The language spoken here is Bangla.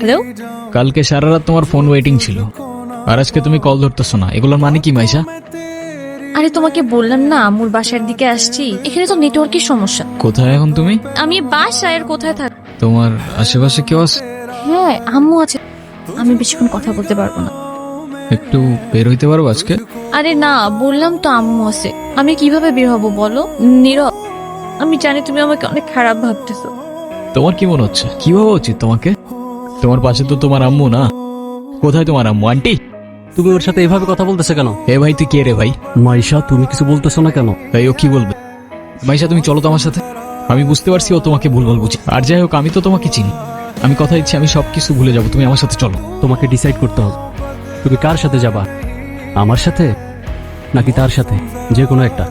হ্যালো কালকে সারা রাত তোমার ফোন ওয়েটিং ছিল। আর আজকে তুমি কল ধরতেছো না। এগুলোর মানে কি মাইশা? আরে তোমাকে বললাম না আমুর বাসার দিকে আসছি। এখানে তো নেটওয়ার্কের সমস্যা। কোথায় এখন তুমি? আমি বাসায় আর কোথায় থাক তোমার আশেপাশে কেউ আছে? হ্যাঁ আম্মু আছে। আমি বেশিক্ষণ কথা বলতে পারব না। একটু বের হইতে পারব আজকে? আরে না বললাম তো আম্মু আছে। আমি কীভাবে বের হব বলো? নীরব। আমি জানি তুমি আমাকে অনেক খারাপ ভাবতেছো। তোমার কি মনে হচ্ছে? কি ভাবা উচিত তোমাকে? তোমার পাশে তো তোমার আম্মু না। কোথায় তোমার আম্মু? আন্টি? তুমি ওর সাথে এভাবে কথা বলতেছে কেন? এ ভাই তুই কে রে ভাই? মাইশা তুমি কিছু বলতেছো না কেন? তাই ও কি বলবে? মাইশা তুমি চলো তো আমার সাথে। আমি বুঝতে পারছি ও তোমাকে ভুলভাল বুঝি। আর যাই হোক আমি তো তোমাকে চিনি। আমি কথা দিচ্ছি আমি সব কিছু ভুলে যাব। তুমি আমার সাথে চলো। তোমাকে ডিসাইড করতে হবে। তুমি কার সাথে যাবা? আমার সাথে? নাকি তার সাথে? যে কোনো একটা।